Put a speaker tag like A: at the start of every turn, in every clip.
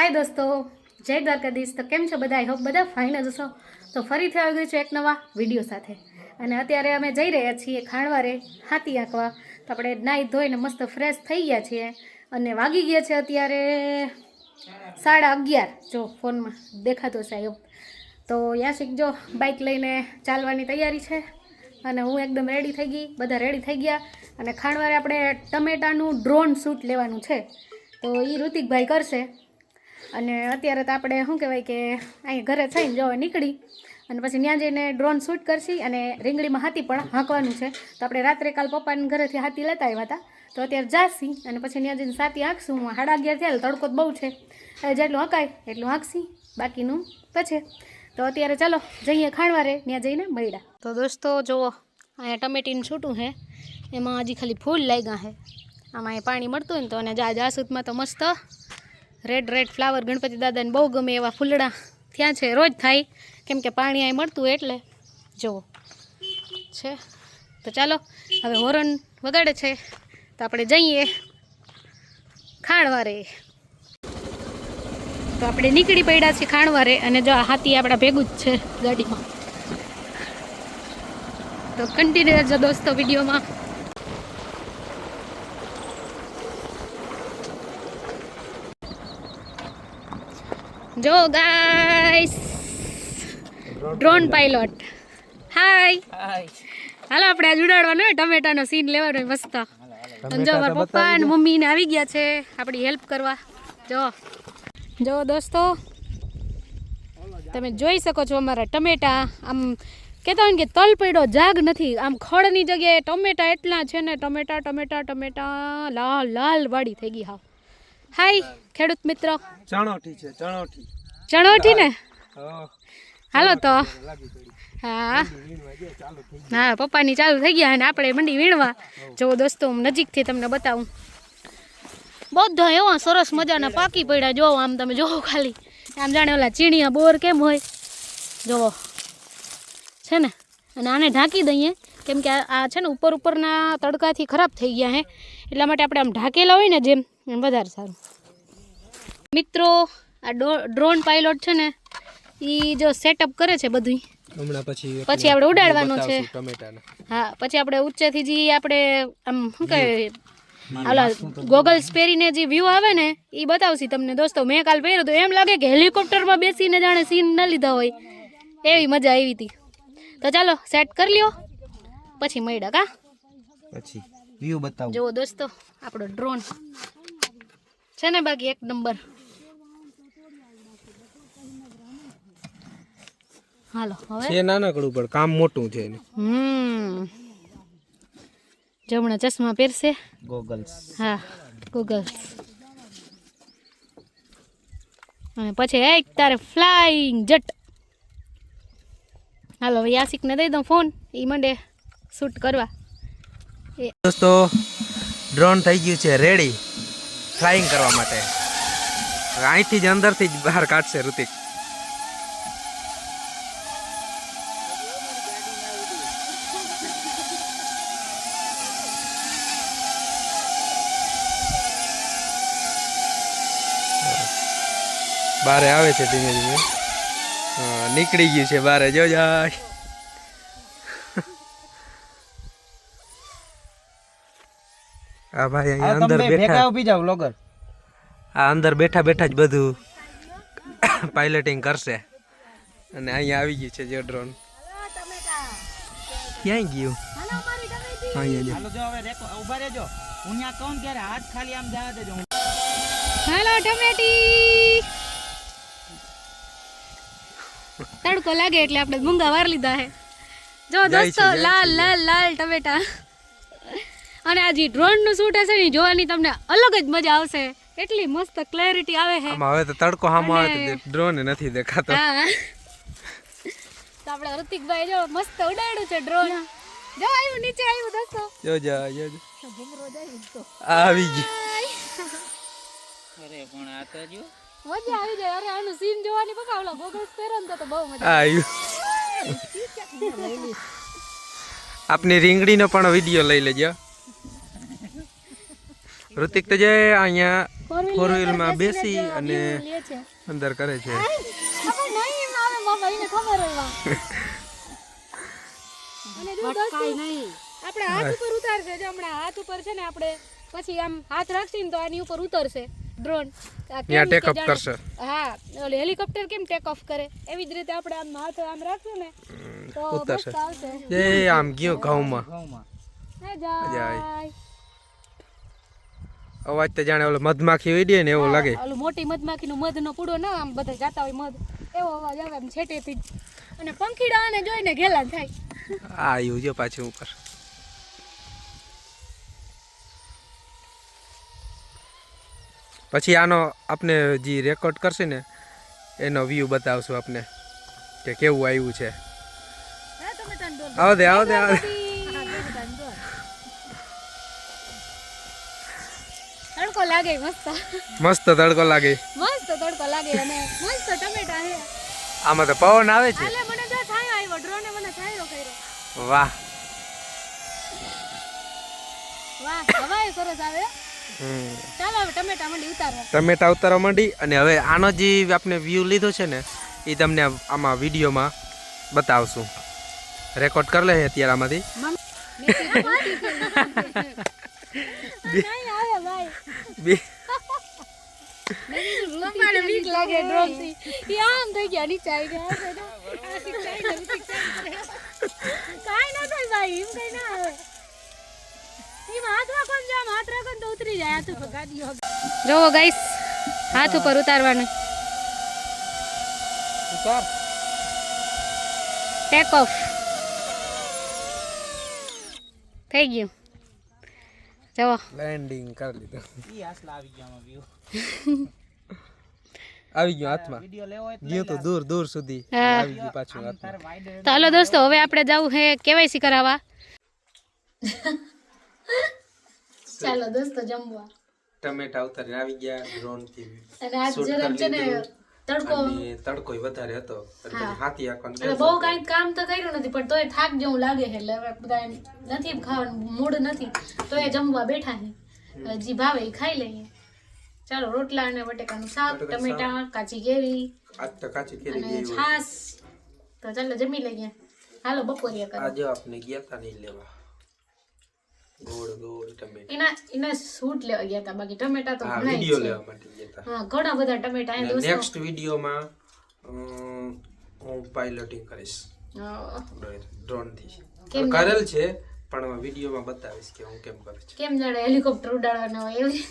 A: હાય દોસ્તો, જય દ્વારકાધીશ. તો કેમ છો બધા? આઈ હોપ બધા ફાઇન જ છો. તો ફરીથી આવી ગયું છું એક નવા વીડિયો સાથે. અને અત્યારે અમે જઈ રહ્યા છીએ ખાણવારે, હાથી આંકવા. તો આપણે નાહી ધોઈને મસ્ત ફ્રેશ થઈ ગયા છીએ. અને વાગી ગયા છે અત્યારે સાડા અગિયાર. જો, ફોનમાં દેખાતો છે તો યાસિક જો બાઇક લઈને ચાલવાની તૈયારી છે. અને હું એકદમ રેડી થઈ ગઈ. બધા રેડી થઈ ગયા. અને ખાણવારે આપણે ટમેટાનું ડ્રોન શૂટ લેવાનું છે. તો એ ઋતિકભાઈ કરશે. અને અત્યારે તો આપણે શું કહેવાય કે અહીં ઘરે થઈને જો નીકળી અને પછી ત્યાં જઈને ડ્રોન શૂટ કરશી અને રીંગણીમાં હાથી પણ હાંકવાનું છે. તો આપણે રાત્રે કાલ પપ્પાને ઘરેથી હાથી લેતા આવ્યા હતા. તો અત્યારે જાશી અને પછી ત્યાં જઈને સાથી હાંકશું. હું સાડા અગિયાર થયા તડકો બહુ છે. જેટલું હકાય એટલું હાંકશી. બાકીનું પછી તો અત્યારે ચાલો જઈએ ખાણવારે ત્યાં જઈને મળ્યા. તો દોસ્તો જુઓ અહીંયા ટમેટીનું છૂટું છે. એમાં હજી ખાલી ફૂલ લાગ્યા છે. આમાં અહીં પાણી મળતું હોય ને તો અને જા જાસૂદમાં તો મસ્ત રેડ રેડ ફ્લાવર ગણપતિ દાદાને બહુ ગમે એવા ફૂલડા. ત્યાં છે, રોજ થાય. કેમ કે પાણી અહીં મળતું એટલે. જુઓ. છે. તો ચાલો, હવે હોરન વગાડે છે. તો આપણે જઈએ ખાણવારે. તો આપણે નીકળી પડ્યા છીએ ખાણવારે અને જો આ હાથી આપણા ભેગું જ છે ગાડીમાં. તો કન્ટિન્યુ રહેજો દોસ્તો વિડીયોમાં. જો guys drone pilot hi hello આપણે આજ ઉડાડવાનો હોય ટમેટાનો સીન લેવાનો હોય મસ્ત. જો મારા પપ્પા અને મમ્મી ને આવી ગયા છે આપણી હેલ્પ કરવા. જો. જો દોસ્તો. તમે જોઈ શકો છો અમારા ટમેટા આમ કહેતા હોય ને કે તલ પડ્યો જાગ નથી. આમ ખડની જગ્યાએ ટમેટા એટલા છે ને ટમેટા ટમેટા ટમેટા લાલ લાલ વાળી થઈ ગઈ હા હાય ખેડૂત મિત્રો?
B: ચણોઠી છે ચણોઠી.
A: ચણોઠી ને? હાલો તો. હા. હા પપ્પાની ચાલુ થઈ ગયા અને આપણે મંડી વીણવા. જો દોસ્તો હું નજીકથી તમને બતાવું. બધા એવા સરસ મજાના પાકી પડ્યા જોવો આમ તમે જોવો ખાલી. આમ જાણે ઓલા ચીણિયા બોર કેમ હોય? જોવો છે ને? અને આને ઢાંકી દઈએ. કેમ કે આ છે ને ઉપર ઉપરના તડકાથી ખરાબ થઈ ગયા હે. એટલા માટે આપણે આમ ઢાંકેલા હોય ને જેમ વધારે સારું. મિત્રો આ ડ્રોન પાયલોટ છે ને એ જો સેટઅપ કરે છે બધું
B: હમણાં પછી
A: પછી આપણે ઉડાડવાનું છે. હા પછી આપણે ઊંચેથી જે આપણે આમ શું કહે ઓલા ગોગલ્સ પહેરીને જે વ્યૂ આવે ને એ બતાવશી તમને. દોસ્તો મેં કાલ પહેર્યો તો એમ લાગે કે હેલિકોપ્ટરમાં બેસીને જાણે સીન ન લીધા હોય. એવી મજા આવી હતી. તો ચાલો સેટ કરી લ્યો. પછી મળ્યા કા?
B: પછી વ્યૂ બતાવો.
A: જુઓ દોસ્તો આપણો ડ્રોન છે ને બાકી એક નંબર હાલો હવે?
B: છે નાનકડું પણ કામ મોટું છે એનું.
A: હમ. જમણા ચશ્મા પહેરશે?
B: ગોગલ્સ
A: હા ગૂગલ અને પછી એક તારે ફ્લાઇંગ જટ હાલો હવે યાસિકને દઈ દઉં ફોન એ મંડે શૂટ કરવા.
B: દોસ્તો ડ્રોન થઈ ગયું છે રેડી ફ્લાઇંગ કરવા માટે. અહીંથી જ અંદરથી જ બહાર કાઢશે ઋતિક. બારે આવે છે ધીમે ધીમે. હા, નીકળી ગયું છે બારે. જો જાય આ ભાઈ અહીંયા અંદર બેઠા.
C: ઊભી જાવ લોગર
B: આ અંદર બેઠા બેઠા જ બધું પાઇલટિંગ કરશે. અને અહીંયા આવી ગયું છે જે ડ્રોન ક્યાંય ગયું? અહીંયા જો.
C: હવે રેકો ઊભા રહેજો. હું ત્યાં કહું ત્યારે હાથ ખાલી આમ જવા દેજો. હું
A: ટમેટી. તડકો લાગે એટલે આપણે મૂંગા વાર લીધા હે. જો દોસ્તો લાલ લાલ લાલ ટમેટા. અને આ જે ડ્રોનનું શૂટ હશે ને જોવાની તમને અલગ જ મજા આવશે. એટલી મસ્ત ક્લેરિટી આવે છે
B: આમાં હવે તો તડકો સામો આવે તો ડ્રોન નથી દેખાતો.
A: હા. તો આપણે ઋતિકભાઈ જો મસ્ત ઉડાડ્યું છે ડ્રોન જો આવ્યું નીચે આવ્યું દોસ્તો.
B: જોજો જોજો આ આવી ગયું.
C: અરે પણ આ તો જો.
A: મજા આવી જાય. અરે આનું સીન જોવાની પપ્પા ઓલા ગોગલ્સ પહેરો ને તો બહુ મજા
B: આવી. આપની રીંગણીનો પણ વીડિયો લઈ લેજો. ઋતિક તો જે અહીંયા
A: ફોર
B: વ્હીલમાં બેસી અને અંદર કરે છે.
A: આપણે હાથ ઉપર ઉતારશે જો હમણાં હાથ ઉપર છે ને આપણે પછી આમ હાથ રાખશે ને તો આની ઉપર ઉતરશે. ડ્રોન
B: ત્યાં ટેક અપ કરશે.
A: હા ઓલી હેલિકોપ્ટર કેમ ટેક ઓફ કરે? એવી જ રીતે આપણે આમ હાથ આમ રાખશું ને તો
B: ઉતરશે. એ આમ ગયો ઘઉંમાં.
A: જાય.
B: અવાજ તો જાણે ઓલો મધમાખી ઉડી ને એવું લાગે.
A: ઓલું મોટી મધમાખી નું મધ નો પૂડો ના આમ બધા જાતા હોય મધ. એવો અવાજ આવે આમ છેટેથી. અને પંખીડા આને જોઈને ઘેલા થાય.
B: આ આવ્યું જો પાછું ઉપર. પછી આનો આપણે જે રેકોર્ડ કરશે ને એનો વ્યૂ બતાવશું આપને કે કેવું આવ્યું છે. આવો દે આવો દે આવો
A: તડકો લાગે મસ્ત.
B: મસ્ત તડકો લાગે.
A: મસ્ત તડકો લાગે અને મસ્ત ટમેટા હે
B: આમાં તો પવન આવે છે.
A: હાલે મને જો છાયો આવ્યો ડ્રોને મને છાયો કર્યો.
B: વાહ.
A: વાહ હવાય સરસ આવે. ટમેટા ઉતારવા.
B: ટમેટા ઉતારવા માંડી અને હવે આનો જે આપણે વ્યૂ લીધો છે ને એ તમને આમાં વિડીયોમાં બતાવશું. રેકોર્ડ કરી લે અત્યારે આમાંથી.
A: કાંઈ ના થાય ભાઈ એમ કઈ ના આવે. જોવો ગાઈસ હાથ ઉપર ઉતારવાનું.
B: ઉતાર.
A: ટેક ઓફ થઈ ગયું. જવો.
B: લેન્ડિંગ કરી લીધું.
C: ઈ આસલા આવી ગયા આમાં વ્યૂ
B: આવી ગયો હાથમાં.
C: વીડિયો લેવો હોય તો
B: ગયું તો દૂર દૂર સુધી. આવી ગયું પાછું હાથમાં.
A: તો હાલો દોસ્તો હવે આપણે જવું હે કેવાયસી કરાવવા. ચાલો દોસ્તો જમવા.
B: ટમેટા ઉતારી આવી ગયા ડ્રોનથી
A: અને આજ જરા છે ને તડકો
B: તડકો વધારે હતો એટલે હાથી આંખવાનું
A: એટલે બહુ કાંઈ કામ તો કર્યું નથી પણ તોય થાક જેવું લાગે છે એટલે બધા નથી ખાવાનું મૂડ નથી. તોય જમવા બેઠા છે. જી ભાવે ખાઈ લઈએ. ચાલો રોટલા અને બટેકાનું શાક ટમેટા કાચી કેરી
B: આજ તો કાચી કેરી
A: છાસ તો ચાલો જમી લઈએ. હાલો બપોરિયા કરો.
B: આજે આપણે ગયા તા નહીં લેવા. ગોળ ગોળ ટમેટા.
A: એના એના સૂટ લેવા ગયા હતા બાકી ટમેટા તો
B: હા
A: ઘણા
B: વીડિયો
A: છે.
B: લેવા માટે ગયા તા
A: હા ઘણા બધા ટમેટા એ દોસ્તો.
B: નેક્સ્ટ વિડીયોમાં હું પાયલોટિંગ કરીશ.
A: ડ્રોનથી.
B: કરેલ છે પણ વિડીયોમાં બતાવીશ કે હું કેમ કરું છું.
A: કેમ જાણે હેલિકોપ્ટર ઉડાડવાનો હોય એવી.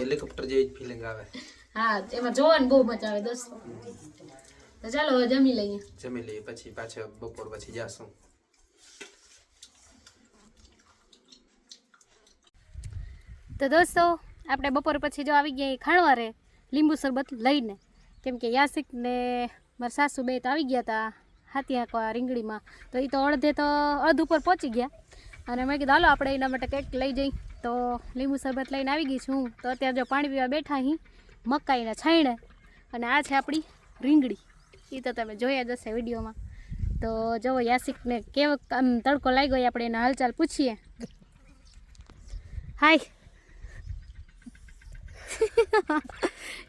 B: હેલિકોપ્ટર જેવી જ ફિલિંગ આવે.
A: હા એમાં જોવાની બહુ મજા આવે દોસ્તો. તો ચાલો હવે જમી લઈએ.
B: જમી લઈએ પછી પાછા બપોર પછી જાશું.
A: તો દોસ્તો, આપણે બપોર પછી જો આવી ગયા ખાણવારે લીંબુ શરબત લઈને. કેમ કે યાસિક ને મારા સાસુ બે તો આવી ગયા હતા હાથી રીંગણીમાં. તો એ તો અડધે તો અધ ઉપર પહોંચી ગયા. અને મેં કીધું, હાલો, આપણે એના માટે કંઈક લઈ જઈ. તો લીંબુ શરબત લઈને આવી ગઈ છું તો અત્યારે જો પાણી પીવા બેઠા અહીં, મકાઈના છાંયણે અને આ છે આપણી રીંગણી. એ તો તમે જોયા જ હશે વિડીયોમાં. તો જુઓ યાસિકને કેવો આમ તડકો લાગ્યો એ આપણે એના હાલચાલ પૂછીએ. હાય.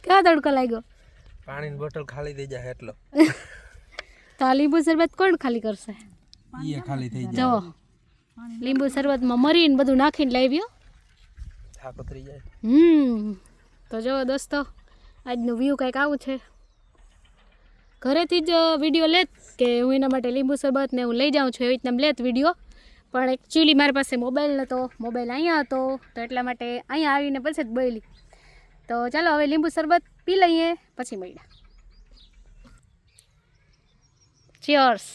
A: કેવો તડકો લાગ્યો?
B: પાણીની બોટલ ખાલી થઈ જાય એટલો.
A: તો આ લીંબુ શરબત કોણ ખાલી કરશે?
B: એ ખાલી થઈ
A: જો લીંબુ શરબતમાં મરીને બધું નાખીને લાવ્યો
B: થાક ઉતરી જાય.
A: હમ. તો જો દોસ્તો આજનું વ્યૂ કંઈક આવું છે. ઘરેથી જ વીડિયો લેત કે હું એના માટે લીંબુ શરબત ને હું લઈ જાઉં છું એવી રીતના લેત વીડિયો પણ એકચ્યુઅલી મારી પાસે મોબાઈલ નહોતો મોબાઈલ અહીંયા હતો તો એટલા માટે અહીંયા આવીને પછી જ બોલી તો ચાલો હવે લીંબુ શરબત પી લઈએ પછી મળ્યા ચિયર્સ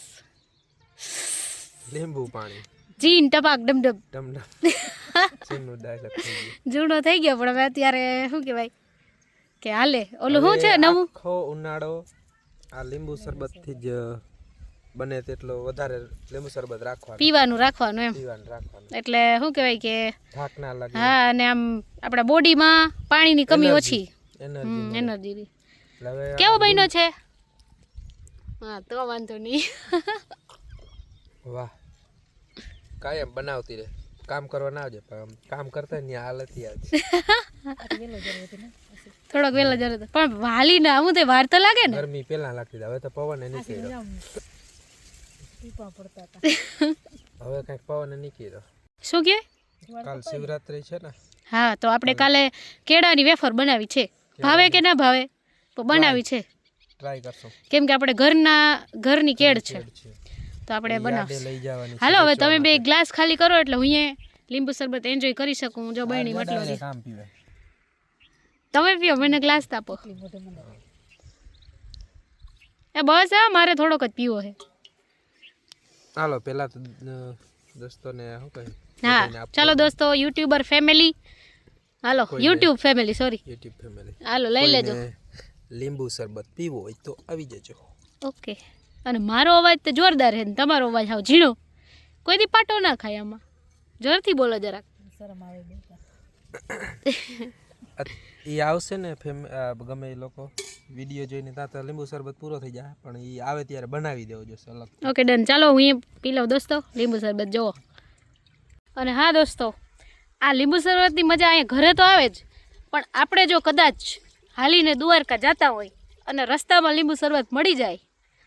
B: લીંબુ પાણી.
A: જીન ટપાક ડમડમ
B: ડમ. ડમ ડાયલોગ થઈ ગયો.
A: જૂનો થઈ ગયો પણ હવે અત્યારે શું કહેવાય? કે હાલે. ઓલું શું છે
B: હવે
A: નવું
B: આખો ઉનાળો આ લીંબુ શરબતથી જ બને તેટલો વધારે લીંબુ શરબત રાખવાનું.
A: પીવાનું રાખવાનું એમ.
B: પીવાનું રાખવાનું.
A: એટલે શું કહેવાય કે
B: થાક ના લાગે.
A: હા અને આમ આપણા બોડીમાં પાણીની કમી ઓછી.
B: એનર્જી
A: એનર્જી કેવો બન્યો છે? હા તો વાંધો નહીં.
B: વાહ. કાયમ બનાવતી રહે. કામ કરવા ના આવજે પણ કામ કરતા ને હાલત આવજે
A: થોડોક વહેલા જરૂર પણ વાલી ના હું તે વાર તો લાગે ને.
B: ગરમી પેલા લાગતી હવે તો પવન હવે કંઈક પવન નીકળી રહ્યો.
A: શું કે?
B: કાલ શિવરાત્રી છે ને.
A: હા તો આપણે કાલે. કેળાની વેફર બનાવી છે. ભાવે કે ના ભાવે? તો બનાવી છે.
B: ટ્રાય કરશું.
A: કેમ કે આપણે ઘરના ઘરની કેળ છે. તો આપણે બનાવશું.
B: લઈ જવાની છે
A: હાલો હવે તમે બે ગ્લાસ ખાલી કરો એટલે હું લીંબુ શરબત એન્જોય કરી શકું જો બહેણી મટલો તમે પીઓ મને ગ્લાસ તાપો એ બસ હા મારે થોડોક જ પીવો છે.
B: હાલો પહેલા તો દોસ્તોને શું કહે?
A: હા ચાલો દોસ્તો YouTuber family. Hello YouTube family sorry
B: YouTube family.
A: હાલો લઈ લેજો.
B: લીંબુ શરબત પીવો હોય તો આવી જજો.
A: ઓકે. અને મારો અવાજ તો જોરદાર છે ને તમારો અવાજ હાવ ઝીણો. કોઈ દી પાટો ના ખાય આમાં. જોરથી બોલો જરાક.
B: એ આવશે ને ફેમ ગમે એ લોકો? વીડિયો જોઈને તાતા લીંબુ શરબત પૂરો થઈ જાય પણ એ આવે ત્યારે બનાવી દેવો જોશે અલગ
A: ઓકે ડન. ચાલો હું એ પી લઉં દોસ્તો લીંબુ શરબત જુઓ અને હા દોસ્તો આ લીંબુ શરબતની મજા અહીંયા ઘરે તો આવે જ પણ આપણે જો કદાચ હાલીને દ્વારકા જતા હોય અને રસ્તામાં લીંબુ શરબત મળી જાય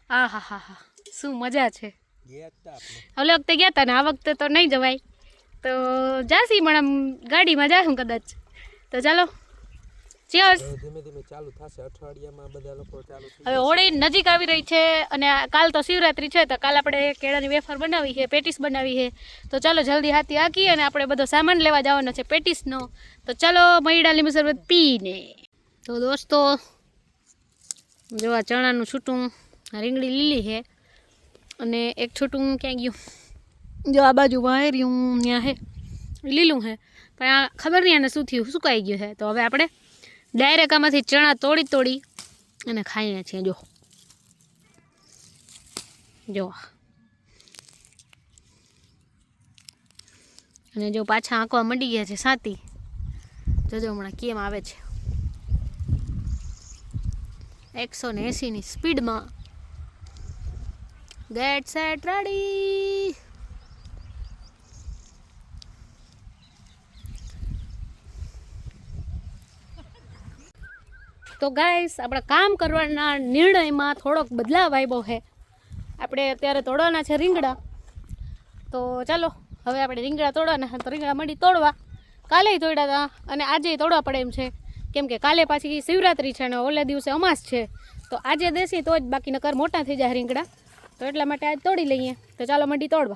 A: આ હા હા હા શું મજા છે. ઓલી વખતે ગયા હતા ને આ વખતે તો નહીં જવાય. તો જાસી પણ આમ ગાડીમાં જાશું કદાચ. તો ચાલો ચિયર્સ
B: ધીમે ધીમે ચાલુ થશે. અઠવાડિયામાં બધા લોકો ચાલુ
A: હવે હોળી નજીક આવી રહી છે અને આ કાલ તો શિવરાત્રી છે તો કાલ આપણે કેળાની વેફર બનાવી છે પેટીસ બનાવી છે. તો ચાલો જલ્દી હાથી હાકી અને આપણે બધો સામાન લેવા જવાનો છે પેટીસનો. તો ચાલો મૈડા લીંબુ શરબત પીને. તો દોસ્તો જો આ ચણાનું છૂટું રીંગણી લીલી છે અને એક છૂટું ક્યાં ગયું? જો આ બાજુ વાયર્યું ત્યાં છે. લીલું છે. પણ આ ખબર નહીં આને શું થયું સુકાઈ ગયું છે. તો હવે આપણે ડાયરેક્ટ આમાંથી ચણા તોડી તોડી અને ખાઈએ છીએ, જો. જો. અને જો પાછા આંકવા મંડી ગયા છે સાતી. જોજો હમણાં કેમ આવે છે. એકસો ને એંસીની સ્પીડમાં. ગેટ સેટ રેડી તો ગાઈસ આપણા કામ કરવાના નિર્ણયમાં થોડોક બદલાવ આવ્યો છે. આપણે અત્યારે તોડવાના છે રીંગણા. તો ચાલો, હવે આપણે રીંગણા તોડવાના તો રીંગણા મંડી તોડવા. કાલે તોડ્યા હતા અને આજે તોડવા પડે એમ છે. કેમ કે કાલે પાછી શિવરાત્રી છે અને ઓલે દિવસે અમાસ છે. તો આજે દેશી તો જ બાકી નકર મોટા થઈ જાય રીંગણા. તો એટલા માટે આજ તોડી લઈએ. તો ચાલો મંડી તોડવા.